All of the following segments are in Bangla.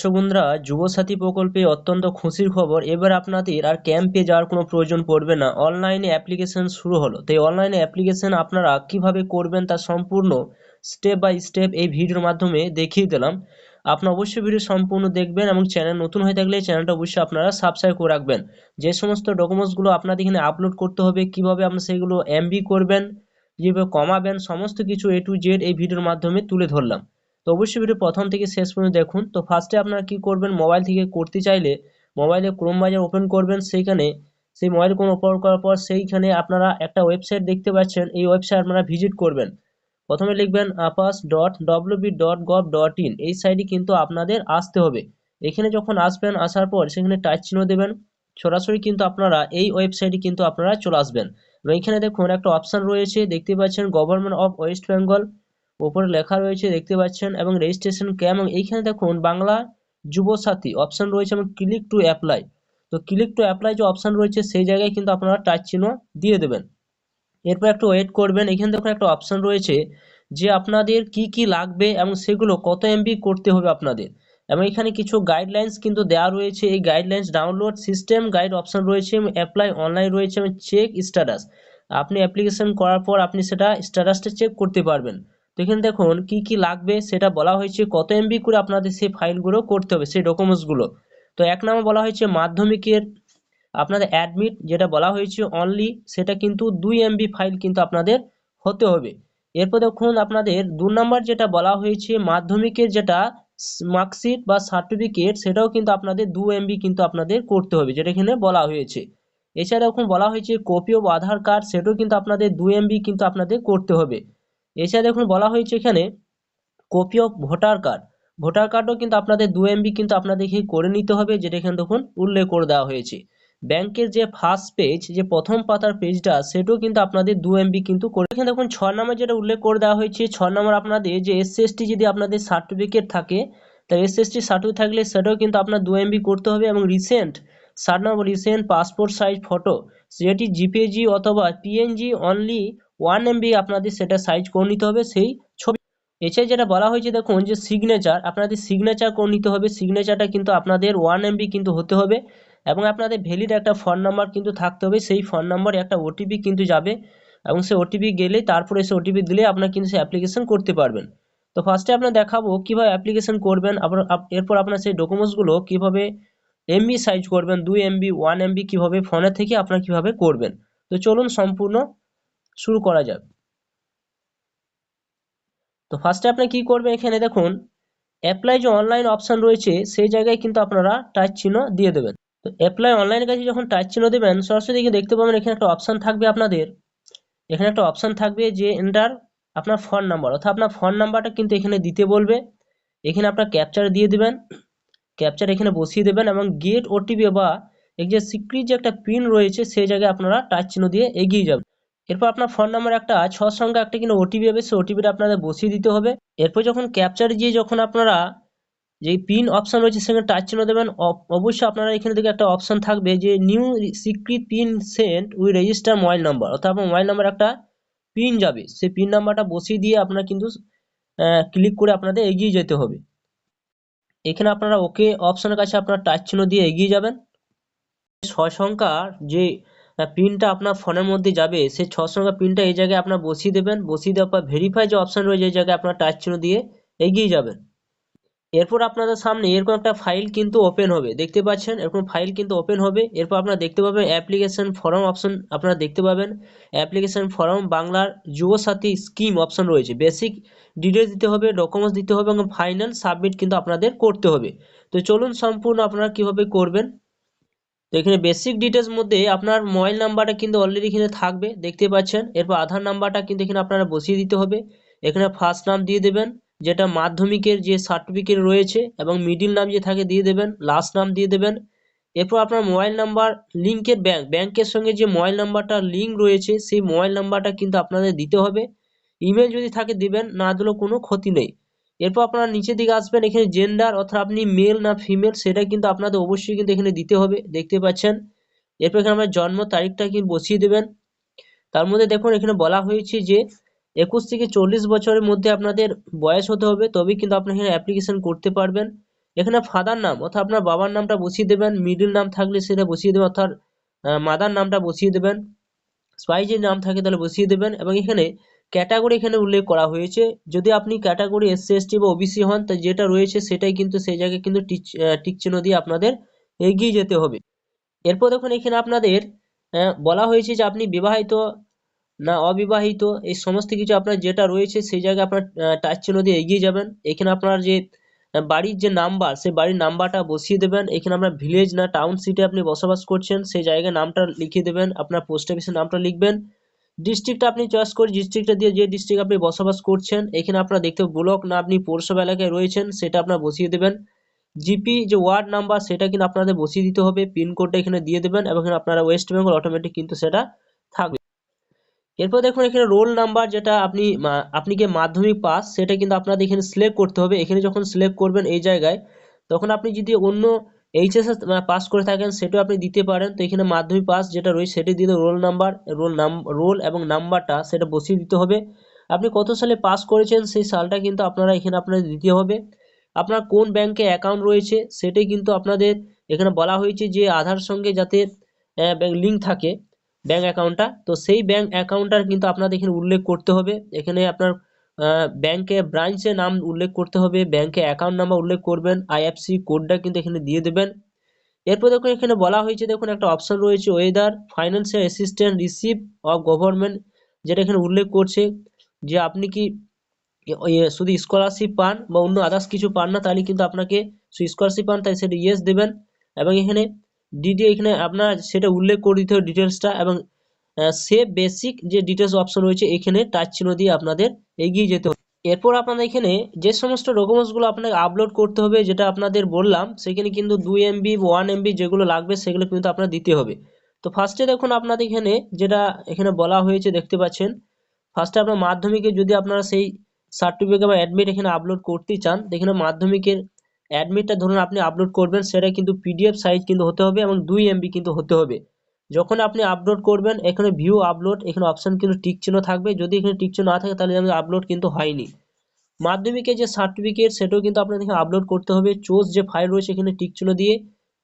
দর্শক বন্ধুরা যুবসাথী প্রকল্পে অত্যন্ত খুশির খবর, এবার আপনাদের আর ক্যাম্পে যাওয়ার কোনো প্রয়োজন পড়বে না। অনলাইনে অ্যাপ্লিকেশন শুরু হলো। তাই অনলাইনে অ্যাপ্লিকেশন আপনারা কীভাবে করবেন তা সম্পূর্ণ স্টেপ বাই স্টেপ এই ভিডিওর মাধ্যমে দেখিয়ে দিলাম। আপনার অবশ্যই ভিডিও সম্পূর্ণ দেখবেন এবং চ্যানেল নতুন হয়ে থাকলে চ্যানেলটা অবশ্যই আপনারা সাবস্ক্রাইব করে রাখবেন। যে সমস্ত ডকুমেন্টসগুলো আপনাদের এখানে আপলোড করতে হবে, কীভাবে আপনারা সেগুলো এমবি করবেন যেভাবে কমাবেন, সমস্ত কিছু এ টু জেড এই ভিডিওর মাধ্যমে তুলে ধরলাম। অবশ্যই ভিডিও প্রথম থেকে শেষ পর্যন্ত দেখুন। তো ফার্স্টে আপনারা কি করবেন? মোবাইল থেকে করতে চাইলে মোবাইলে ক্রোম বাজার ওপেন করবেন। সেইখানে সেই মোবাইল কোন ওপেন করার পর সেইখানে আপনারা একটা ওয়েবসাইট দেখতে পাচ্ছেন। এই ওয়েবসাইট আপনারা ভিজিট করবেন। প্রথমে লিখবেন আপাস dot W B dot gov dot in এই সাইটে কিন্তু আপনাদের আসতে হবে। এখানে যখন আসবেন, আসার পর সেখানে টাচ চিহ্ন দেবেন। সরাসরি কিন্তু আপনারা এই ওয়েবসাইটে কিন্তু আপনারা চলে আসবেন। এবং এখানে দেখুন একটা অপশন রয়েছে। দেখতে পাচ্ছেন গভর্নমেন্ট অফ ওয়েস্ট বেঙ্গল উপরে লেখা রয়েছে, দেখতে পাচ্ছেন, এবং রেজিস্ট্রেশন ক্যাম এবং এইখানে দেখুন বাংলা যুবসাথী অপশন রয়েছে, এবং ক্লিক টু অ্যাপ্লাই তো ক্লিক টু অ্যাপ্লাই যে অপশন রয়েছে, সেই জায়গায় কিন্তু আপনারা টাচ চিহ্ন দিয়ে দেবেন। এরপর একটু ওয়েট করবেন। এখানে দেখুন একটা অপশন রয়েছে যে আপনাদের কি কি লাগবে, এবং সেগুলো কত এমবি করতে হবে আপনাদের। এবং এখানে কিছু গাইডলাইন্স কিন্তু দেওয়া রয়েছে। এই guidelines download system guide option রয়েছে, এবং অ্যাপ্লাই অনলাইন রয়েছে, এবং চেক স্ট্যাটাস আপনি অ্যাপ্লিকেশন করার পর আপনি সেটা স্ট্যাটাসটা চেক করতে পারবেন। এখানে দেখুন, কি কি লাগবে সেটা বলা হয়েছে কত এমবি করে আপনাদের সেই ফাইলগুলো করতে হবে, সেই ডকুমেন্টসগুলো তো এক নম্বর বলা হয়েছে মাধ্যমিকের, আপনাদের অ্যাডমিট যেটা বলা হয়েছে অনলি সেটা কিন্তু দুই এমবি ফাইল কিন্তু আপনাদের হতে হবে। এরপর দেখুন, আপনাদের দু নম্বর যেটা বলা হয়েছে মাধ্যমিকের যেটা মার্কশিট বা সার্টিফিকেট সেটাও কিন্তু আপনাদের দু এমবি কিন্তু আপনাদের করতে হবে, যেটা এখানে বলা হয়েছে। এছাড়া এখন বলা হয়েছে কপি অফ আধার কার্ড সেটাও কিন্তু আপনাদের দু এমবি কিন্তু আপনাদের করতে হবে। এছাড়া দেখুন বলা হয়েছে এখানে copy of voter card voter কার্ডও কিন্তু আপনাদের দু এমবি কিন্তু আপনাদেরকে করে নিতে হবে, যেটা এখানে দেখুন উল্লেখ করে দেওয়া হয়েছে। ব্যাংকের যে ফার্স্ট পেজ যে প্রথম পাতার পেজটা সেটাও কিন্তু আপনাদের দু এমবি কিন্তু করে এখানে দেখুন ছ নম্বর যেটা উল্লেখ করে দেওয়া হয়েছে, ছ নম্বর আপনাদের যে এসসি যদি আপনাদের সার্টিফিকেট থাকে, তা এসএসটি সার্টিফিকেট থাকলে সেটাও কিন্তু আপনার দু এমবি করতে হবে এবং রিসেন্ট সাত নম্বর রিসেন্ট পাসপোর্ট সাইজ ফটো যেটি জিপিএজি অথবা পিএনজি অনলি ওয়ান এমবি আপনাদের সেটা সাইজ করে নিতে হবে, সেই ছবি এছাড়া যেটা বলা হয়েছে দেখুন যে সিগনেচার আপনাদের সিগনেচার করে নিতে হবে সিগনেচারটা কিন্তু আপনাদের ওয়ান এমবি কিন্তু হতে হবে এবং আপনাদের ভ্যালিড একটা ফোন নাম্বার কিন্তু থাকতে হবে, সেই ফোন নাম্বারে একটা ওটিপি কিন্তু যাবে এবং সেই ওটিপি গেলে তারপরে সেই ওটিপি দিলে আপনার কিন্তু সে অ্যাপ্লিকেশন করতে পারবেন। তো ফার্স্টে আপনার দেখাবো কীভাবে অ্যাপ্লিকেশন করবেন আপনার এরপর আপনার সেই ডকুমেন্টসগুলো কীভাবে এমবি সাইজ করবেন, দুই এমবি ওয়ান এমবি কীভাবে ফোনের থেকে আপনার কীভাবে করবেন। তো চলুন সম্পূর্ণ শুরু করা যাক তো ফার্স্টে আপনি কি করবেন? এখানে দেখুন অ্যাপ্লাই যে অনলাইন অপশান রয়েছে, সেই জায়গায় কিন্তু আপনারা টাচ চিহ্ন দিয়ে দেবেন। তো অ্যাপ্লাই অনলাইনের কাছে যখন টাচ চিহ্ন দেবেন, সরাসরি দেখতে পাবেন এখানে একটা অপশান থাকবে আপনাদের। এখানে একটা অপশন থাকবে যে এন্টার আপনার ফোন নাম্বার অর্থাৎ আপনার ফোন নাম্বারটা কিন্তু এখানে দিতে বলবে। এখানে আপনার ক্যাপচার দিয়ে দেবেন। ক্যাপচার এখানে বসিয়ে দেবেন এবং গেট ওটিপি বা এই যে সিক্রিট যে একটা পিন রয়েছে, সেই জায়গায় আপনারা টাচ চিহ্ন দিয়ে এগিয়ে যাবেন। এরপর আপনার ফোন নাম্বার একটা ছ সংখ্যা একটা কিন্তু ওটিপি হবে, সেই ওটিপিটা আপনাদের বসিয়ে দিতে হবে। এরপর যখন ক্যাপচার দিয়ে যখন আপনারা যে পিন অপশন রয়েছে, সেখানে টাচ চিহ্ন দেবেন অবশ্যই আপনারা এখানে থেকে একটা অপশন থাকবে যে new secret pin sent we register mobile number অর্থাৎ আপনার মোবাইল নাম্বার একটা পিন যাবে। সেই পিন নাম্বারটা বসিয়ে দিয়ে আপনার কিন্তু ক্লিক করে আপনাদের এগিয়ে যেতে হবে। এখানে আপনারা ওকে অপশনের কাছে আপনার টাচ চিহ্ন দিয়ে এগিয়ে যাবেন। ছয় সংখ্যার যে পিনটা আপনার ফোনের মধ্যে যাবে। সেই ছ সংখ্যা পিনটা এই জায়গায় আপনার বসিয়ে দেবেন। বসিয়ে দেওয়ার পর ভেরিফাই যে অপশন রয়েছে এই জায়গায় আপনার টাচ চিহ্ন দিয়ে এগিয়ে যাবেন। এরপর আপনাদের সামনে এরকম একটা ফাইল কিন্তু ওপেন হবে। দেখতে পাচ্ছেন? এরকম ফাইল কিন্তু ওপেন হবে। এরপর আপনারা দেখতে পাবেন অ্যাপ্লিকেশন ফর্ম অপশন আপনারা দেখতে পাবেন। অ্যাপ্লিকেশন ফর্ম বাংলার যুবসাথী স্কিম অপশন রয়েছে। বেসিক ডিটেলস দিতে হবে ডকুমেন্টস দিতে হবে এবং ফাইনাল সাবমিট কিন্তু আপনাদের করতে হবে। তো চলুন সম্পূর্ণ আপনারা কীভাবে করবেন? তো এখানে বেসিক ডিটেলস মধ্যে আপনার মোবাইল নাম্বারটা কিন্তু অলরেডি এখানে থাকবে, দেখতে পাচ্ছেন। এরপর আধার নাম্বারটা কিন্তু এখানে আপনারা বসিয়ে দিতে হবে। এখানে ফার্স্ট নাম দিয়ে দেবেন, যেটা মাধ্যমিকের যে সার্টিফিকেট রয়েছে এবং মিডিল নাম যে থাকে দিয়ে দেবেন লাস্ট নাম দিয়ে দেবেন। এরপর আপনার মোবাইল নাম্বার লিঙ্কের ব্যাংক ব্যাংকের সঙ্গে যে মোবাইল নাম্বারটা লিঙ্ক রয়েছে, সেই মোবাইল নাম্বারটা কিন্তু আপনাদের দিতে হবে। ইমেল যদি থাকে দিবেন, না দিলেও কোনো ক্ষতি নেই। এরপর আপনারা নিচের দিকে আসবেন, এখানে জেন্ডার অর্থাৎ আপনি মেল না ফিমেল সেটা কিন্তু আপনাদের অবশ্যই কিন্তু এখানে দিতে হবে, দেখতে পাচ্ছেন। এরপর এখানে আপনার জন্ম তারিখটা কিন্তু বসিয়ে দেবেন। তার মধ্যে দেখুন, এখানে বলা হয়েছে যে একুশ থেকে চল্লিশ বছরের মধ্যে আপনাদের বয়স হতে হবে, তবেই কিন্তু আপনি এখানে অ্যাপ্লিকেশন করতে পারবেন। এখানে ফাদার নাম, অর্থাৎ আপনার বাবার নামটা বসিয়ে দেবেন মিডিল নাম থাকলে সেটা বসিয়ে দেবেন, অর্থাৎ মাদার নামটা বসিয়ে দেবেন। স্পাইজের নাম থাকে তাহলে বসিয়ে দেবেন এবং এখানে ক্যাটাগরি এখানে উল্লেখ করা হয়েছে। যদি আপনি ক্যাটাগরি এসসি এসটি বা ওবিসি হন, তা যেটা রয়েছে সেটাই কিন্তু সেই জায়গায় কিন্তু টিক চিহ্ন দিয়ে আপনাদের এগিয়ে যেতে হবে। এরপর দেখুন, এখানে আপনাদের বলা হয়েছে যে আপনি বিবাহিত না অবিবাহিত, এই সমস্ত কিছু আপনার যেটা রয়েছে সেই জায়গায় আপনার টাচ চিহ্ন দিয়ে এগিয়ে যাবেন। এখানে আপনার যে বাড়ির যে নাম্বার, সেই বাড়ির নাম্বারটা বসিয়ে দেবেন। এখানে আপনার ভিলেজ না টাউন সিটি আপনি বসবাস করছেন, সেই জায়গায় নামটা লিখিয়ে দেবেন। আপনার পোস্ট অফিসের নামটা লিখবেন। ডিস্ট্রিক্টটা আপনি চয়েস করে ডিস্ট্রিক্টটা দিয়ে যে ডিস্ট্রিক্ট আপনি বসবাস করছেন, এখানে আপনার দেখতে ব্লক না, আপনি পৌরসভা এলাকায় রয়েছেন, সেটা আপনার বসিয়ে দেবেন। জিপি যে ওয়ার্ড নাম্বার সেটা কিন্তু আপনাদের বসিয়ে দিতে হবে পিনকোডটা এখানে দিয়ে দেবেন এবং আপনারা ওয়েস্ট বেঙ্গল অটোমেটিক কিন্তু সেটা থাকবে। এরপর দেখুন এখানে রোল নাম্বার যেটা আপনি আপনি কি মাধ্যমিক পাস সেটা কিন্তু আপনাদের এখানে সিলেক্ট করতে হবে। এখানে যখন সিলেক্ট করবেন এই জায়গায়, তখন আপনি যদি অন্য এইচএস পাস করে থাকেন, সেটাও আপনি দিতে পারেন। তো এখানে মাধ্যমিক পাস যেটা রয়েছে, সেটি দিতে roll number roll name roll এবং নাম্বারটা সেটা বসিয়ে দিতে হবে। আপনি কত সালে পাস করেছেন, সেই সালটা কিন্তু আপনারা এখানে আপনাদের দিতে হবে। আপনার কোন ব্যাংকে অ্যাকাউন্ট রয়েছে, সেটাই কিন্তু আপনাদের এখানে বলা হয়েছে যে আধার সঙ্গে যাতে লিঙ্ক থাকে ব্যাংক অ্যাকাউন্টটা তো সেই ব্যাংক অ্যাকাউন্টটার কিন্তু আপনাদের এখানে উল্লেখ করতে হবে। এখানে আপনার ব্যাংকে ব্রাঞ্চে নাম উল্লেখ করতে হবে, ব্যাংকে অ্যাকাউন্ট নাম্বার উল্লেখ করবেন আইএফসি কোডটা কিন্তু এখানে দিয়ে দেবেন। এরপর দেখুন, এখানে বলা হয়েছে, দেখুন একটা অপশন রয়েছে whether financial assistant receive of government যেটা এখানে উল্লেখ করছে যে আপনি কি শুধু স্কলারশিপ পান বা অন্য আদার্স কিছু পান না, তাহলে কিন্তু আপনাকে শুধু স্কলারশিপ পান, তাই সেটা ইয়েস দেবেন। এবং এখানে ডিডি এখানে আপনার সেটা উল্লেখ করে দিতে হবে ডিটেলসটা এবং সেভ বেসিক যে ডিটেলস অপশন রয়েছে, এখানে টাচ চিহ্ন দিয়ে আপনাদের এগিয়ে যেতে হবে। এরপর আপনাদের এখানে যে সমস্ত ডকুমেন্টসগুলো আপনাকে আপলোড করতে হবে, যেটা আপনাদের বললাম, সেখানে কিন্তু দুই এমবি ওয়ান এমবি যেগুলো লাগবে, সেগুলো কিন্তু আপনার দিতে হবে। তো ফার্স্টে দেখুন আপনাদের এখানে যেটা এখানে বলা হয়েছে, দেখতে পাচ্ছেন। ফার্স্টে আপনার মাধ্যমিকে যদি আপনারা সেই সার্টিফিকেট বা অ্যাডমিট এখানে আপলোড করতে চান, এখানে মাধ্যমিকের অ্যাডমিটটা ধরুন আপনি আপলোড করবেন, সেটা কিন্তু পিডিএফ সাইজ কিন্তু হতে হবে এবং দুই এমবি কিন্তু হতে হবে। যখন আপনি আপলোড করবেন, এখানে ভিউ আপলোড এখানে অপশান কিন্তু টিক চিহ্ন থাকবে। যদি এখানে টিক চিহ্ন না থাকে, তাহলে আমাদের আপলোড কিন্তু হয়নি। মাধ্যমিকের যে সার্টিফিকেট সেটাও কিন্তু আপনাদের এখানে আপলোড করতে হবে। চোজ যে ফাইল রয়েছে, এখানে টিক চিহ্ন দিয়ে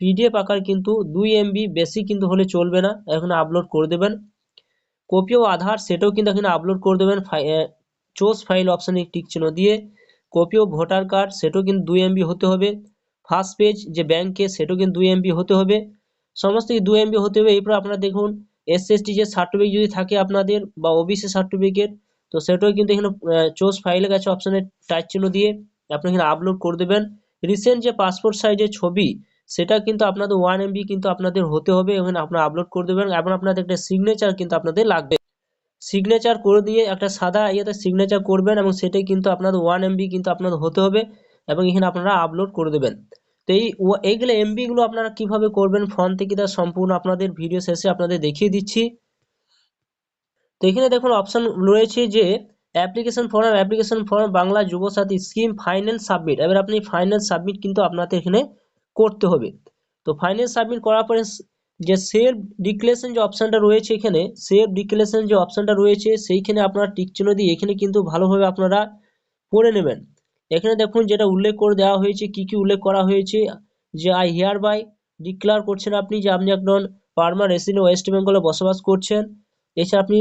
পিডিএফ আকার কিন্তু দুই এমবি বেশি কিন্তু হলে চলবে না। এখানে আপলোড করে দেবেন। কপি ও আধার সেটাও কিন্তু এখানে আপলোড করে দেবেন। চোজ ফাইল অপশানে টিক চিহ্ন দিয়ে। কপি ও ভোটার কার্ড সেটাও কিন্তু দুই এমবি হতে হবে। ফার্স্ট পেজ যে ব্যাংকে সেটাও কিন্তু দুই এমবি হতে হবে। সমস্ত দুই এমবি হতে হবে। এরপর আপনারা দেখুন এসএসটি যে সার্টিফিকেট যদি থাকে আপনাদের বা ওবিসি সার্টিফিকেট তো সেটাও কিন্তু এখানে চোজ ফাইলের কাছে অপশানে টাচ চিহ্ন দিয়ে আপনি এখানে আপলোড করে দেবেন। রিসেন্ট যে পাসপোর্ট সাইজের ছবি, সেটা কিন্তু আপনাদের ওয়ান এমবি কিন্তু আপনাদের হতে হবে। এখানে আপনারা আপলোড করে দেবেন। এবং আপনাদের একটা সিগনেচার কিন্তু আপনাদের লাগবে। সিগনেচার করে দিয়ে একটা সাদা ইয়েতে সিগনেচার করবেন এবং সেটাই কিন্তু আপনাদের ওয়ান এমবি কিন্তু আপনাদের হতে হবে। এবং এখানে আপনারা আপলোড করে দেবেন। তো এই এইগুলো এমবি গুলো আপনারা কীভাবে করবেন? ফোন থেকে তার সম্পূর্ণ আপনাদের ভিডিও শেষে আপনাদের দেখিয়ে দিচ্ছি। তো এখানে দেখুন অপশন রয়েছে যে application form application form Bangla Yuvasathi scheme finance submit এবার আপনি ফাইন্যান্স সাবমিট কিন্তু আপনাদের এখানে করতে হবে। তো ফাইন্যান্স সাবমিট করার পরে যে সেলফ ডিক্লেরেশন যে অপশনটা রয়েছে এখানে সেলফ ডিক্লেরেশন যে অপশনটা রয়েছে, সেইখানে আপনারা টিক চিহ্ন দিয়ে এখানে কিন্তু ভালোভাবে আপনারা পড়ে নেবেন। এখানে দেখুন যেটা উল্লেখ করে দেওয়া হয়েছে, কি কি উল্লেখ করা হয়েছে, যে আই হিয়ার বাই ডিক্লার করছেন আপনি যে আপনি একজন পারমানেন্ট রেসিডেন্ট ওয়েস্ট বেঙ্গলে বসবাস করছেন। এছাড়া আপনি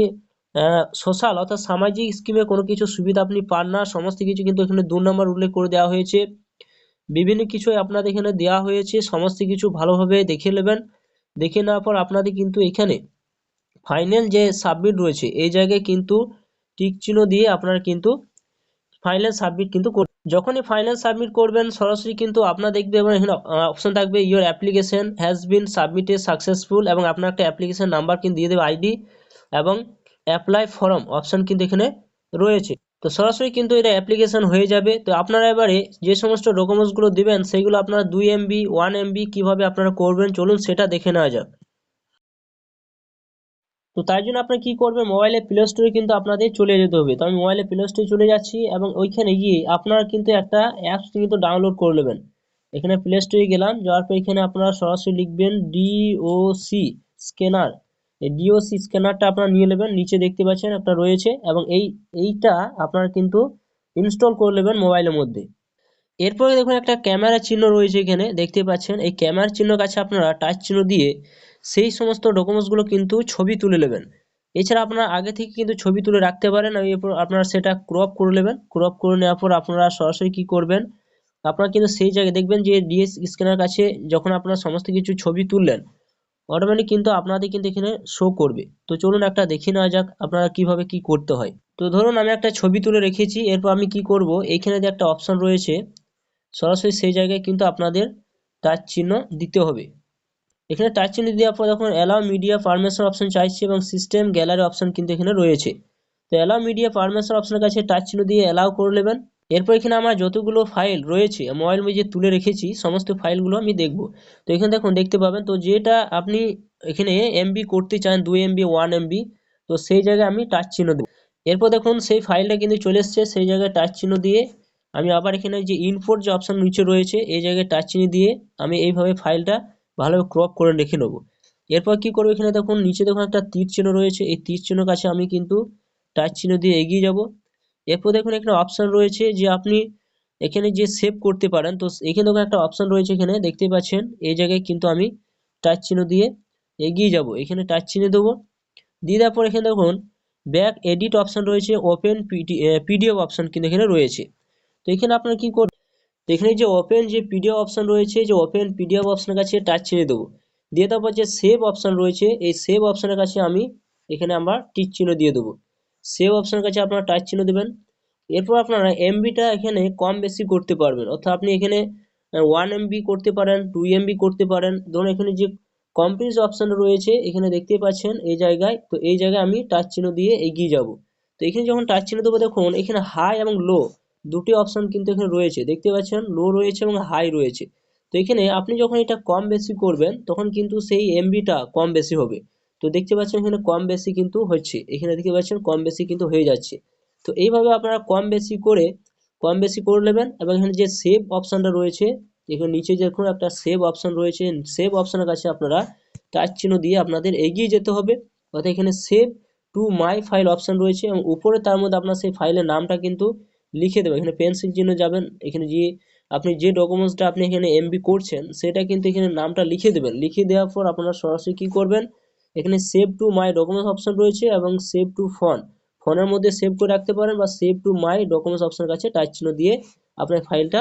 সোশ্যাল অর্থাৎ সামাজিক স্কিমে কোনো কিছু সুবিধা আপনি পান না, সমস্ত কিছু কিন্তু এখানে দু নম্বর উল্লেখ করে দেওয়া হয়েছে। বিভিন্ন কিছু আপনাদের এখানে দেওয়া হয়েছে, সমস্ত কিছু ভালোভাবে দেখে নেবেন। দেখে নেওয়ার পর আপনাদের কিন্তু এখানে ফাইনাল যে সাবমিট রয়েছে, এই জায়গায় কিন্তু টিক চিহ্ন দিয়ে আপনারা কিন্তু ফাইনাল সাবমিট কিন্তু যখনই ফাইনাল সাবমিট করবেন, সরাসরি কিন্তু আপনার দেখবে এবং এখানে অপশন থাকবে your application has been submitted successful এবং আপনার একটা অ্যাপ্লিকেশন নাম্বার কিন্তু দিয়ে দেবে আইডি এবং অ্যাপ্লাই ফর্ম অপশন কিন্তু এখানে রয়েছে। তো সরাসরি কিন্তু এটা অ্যাপ্লিকেশন হয়ে যাবে। তো আপনারা এবারে যে সমস্ত ডকুমেন্টসগুলো দেবেন সেইগুলো আপনারা দুই এমবি ওয়ান এমবি কীভাবে আপনারা করবেন, চলুন সেটা দেখে নেওয়া যাক। তো তাই জন্য আপনার কি করবেন মোবাইলে প্লে স্টোরে কিন্তু আপনাদের চলে যেতে হবে। তো আমি মোবাইলে প্লে স্টোরে চলে যাচ্ছি এবং ওইখানে গিয়ে আপনারা কিন্তু একটা অ্যাপস কিন্তু ডাউনলোড করে নেবেন। এখানে প্লে স্টোরে গেলাম, যাওয়ার পর এখানে আপনারা সরাসরি লিখবেন ডিওসি স্ক্যানার এই ডিওসি স্ক্যানারটা আপনারা নিয়ে নেবেন, নিচে দেখতে পাচ্ছেন একটা রয়েছে এবং এই, এইটা আপনারা কিন্তু ইনস্টল করে নেবেন মোবাইলের মধ্যে। এরপরে দেখুন একটা ক্যামেরা চিহ্ন রয়েছে এখানে, দেখতে পাচ্ছেন। এই ক্যামেরার চিহ্ন কাছে আপনারা টাচ চিহ্ন দিয়ে সেই সমস্ত ডকুমেন্টসগুলো কিন্তু ছবি তুলে নেবেন। এছাড়া আপনারা আগে থেকে কিন্তু ছবি তুলে রাখতে পারেন এরপর আপনারা সেটা ক্রপ করে নেবেন। ক্রপ করে নেওয়ার পর আপনারা সরাসরি কি করবেন, আপনারা কিন্তু সেই জায়গায় দেখবেন যে ডিএস স্ক্যানার কাছে যখন আপনারা সমস্ত কিছু ছবি তুললেন অটোমেটিক কিন্তু আপনাদের কিন্তু এখানে শো করবে। তো চলুন একটা দেখে নেওয়া যাক আপনারা কীভাবে কি করতে হয়। তো ধরুন আমি একটা ছবি তুলে রেখেছি, এরপর আমি কি করব, এখানে যে একটা অপশন রয়েছে, সরাসরি সেই জায়গায় কিন্তু আপনাদের তার চিহ্ন দিতে হবে। এখানে টাচ চিহ্ন দেওয়ার পর দেখুন অ্যালাউ মিডিয়া পারমিশন অপশন চাইছে এবং সিস্টেম গ্যালারি অপশন কিন্তু এখানে রয়েছে। তো অ্যালাউ মিডিয়া পারমিশন অপশনের কাছে টাচ চিহ্ন দিয়ে অ্যালাউ করে নেবেন। এরপর এখানে আমার যতগুলো ফাইল রয়েছে মোবাইল যে তুলে রেখেছি, সমস্ত ফাইলগুলো আমি দেখব। তো এখানে দেখুন, দেখতে পাবেন, তো যেটা আপনি এখানে এমবি করতে চান, দুই এমবি ওয়ান এমবি তো সেই জায়গায় আমি টাচ চিহ্ন দেবো। এরপর দেখুন, সেই ফাইলটা কিন্তু চলে এসছে, সেই জায়গায় টাচ চিহ্ন দিয়ে আমি আবার এখানে যে ইনপোর্ট যে অপশন নিচে রয়েছে, এই জায়গায় টাচ চিহ্ন দিয়ে আমি এইভাবে ফাইলটা ভালোভাবে ক্রপ করে রেখে নেব। এরপর কি করব এখানে দেখুন, নিচে দেখুন একটা তীর চিহ্ন রয়েছে। এই তীর চিহ্ন কাছে আমি কিন্তু টাচ চিহ্ন দিয়ে এগিয়ে যাব। এরপর দেখুন এখানে অপশান রয়েছে যে আপনি এখানে যে সেভ করতে পারেন, তো এখানে দেখুন একটা অপশান রয়েছে এখানে, দেখতে পাচ্ছেন? এই জায়গায় কিন্তু আমি টাচ চিহ্ন দিয়ে এগিয়ে যাব। এখানে টাচ চিহ্ন দেবো। দিয়ে দেওয়ার পর এখানে দেখুন ব্যাক এডিট অপশান রয়েছে ওপেন পিডিএফ অপশান কিন্তু এখানে রয়েছে। তো এখানে আপনার কি করবেন এখানে যে ওপেন যে পিডিএফ অপশন রয়েছে, যে ওপেন পিডিএফ অপশনের কাছে টাচ ছেড়ে দেবো। দিয়ে তারপর যে সেভ অপশন রয়েছে, এই সেভ অপশনের কাছে আমি এখানে আমরা টিক চিহ্ন দিয়ে দেবো। সেভ অপশনের কাছে আপনারা টাচ চিহ্ন দেবেন। এরপর আপনারা এমবিটা এখানে কম বেশি করতে পারবেন। অর্থাৎ আপনি এখানে ওয়ান এমবি করতে পারেন টু এমবি করতে পারেন। ধরুন এখানে যে কমপ্লিট অপশন রয়েছে, এখানে দেখতে পাচ্ছেন এই জায়গায়, তো এই জায়গায় আমি টাচ চিহ্ন দিয়ে এগিয়ে যাব। তো এখানে যখন টাচ চিহ্ন দেবো, দেখুন এখানে হাই এবং লো দুটি অপশান কিন্তু এখানে রয়েছে। দেখতে পাচ্ছেন লো রয়েছে এবং হাই রয়েছে। তো এখানে আপনি যখন এটা কম বেশি করবেন, তখন কিন্তু সেই এমবিটা কম বেশি হবে। তো দেখতে পাচ্ছেন এখানে কম বেশি কিন্তু হচ্ছে। এখানে দেখতে পাচ্ছেন কম বেশি কিন্তু হয়ে যাচ্ছে। তো এইভাবে আপনারা কম বেশি করে, কম বেশি করে নেবেন এবং এখানে যে সেভ অপশানটা রয়েছে, এখানে নিচে দেখুন একটা সেভ অপশান রয়েছে। সেভ অপশানের কাছে আপনারা টাচ চিহ্ন দিয়ে আপনাদের এগিয়ে যেতে হবে। অর্থাৎ এখানে save to my file option রয়েছে এবং উপরে তার মধ্যে আপনার সেই ফাইলের নামটা কিন্তু লিখে দেবেন এখানে পেন্সিল চিহ্ন যাবেন, এখানে যে আপনি যে ডকুমেন্টসটা আপনি এখানে এমবি করছেন, সেটা কিন্তু এখানে নামটা লিখে দেবেন। লিখে দেওয়ার পর আপনারা সরাসরি কী করবেন? এখানে save to my documents option রয়েছে এবং সেভ টু ফোন ফোনের মধ্যে সেভ করে রাখতে পারেন বা সেভ টু মাই ডকুমেন্টস অপশনের কাছে টাচ চিহ্ন দিয়ে আপনার ফাইলটা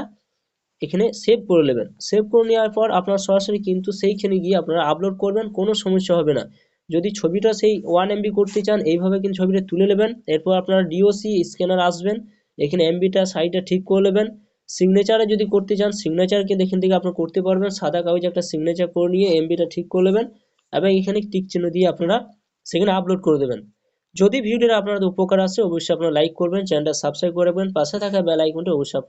এখানে সেভ করে নেবেন। সেভ করে নেওয়ার পর আপনার সরাসরি কিন্তু সেইখানে গিয়ে আপনারা আপলোড করবেন, কোনো সমস্যা হবে না। যদি ছবিটা সেই ওয়ান এমবি করতে চান, এইভাবে কিন্তু ছবিটা তুলে নেবেন। এরপর আপনারা ডিওসি স্ক্যানার আসবেন। এখানে এমবিটা সাইডটা ঠিক করে নেবেন। সিগনেচারে যদি করতে চান সিগনেচারকে এখান থেকে আপনারা করতে পারবেন। সাদা কাগজে একটা সিগনেচার করে নিয়ে এমবিটা ঠিক করে নেবেন এবং এখানে টিক চিহ্ন দিয়ে আপনারা সেখানে আপলোড করে দেবেন। যদি ভিডিওটা আপনাদের উপকার আসে, অবশ্যই আপনারা লাইক করবেন চ্যানেলটা সাবস্ক্রাইব রাখবেন। পাশে থাকা বেল আইকনটা অবশ্যই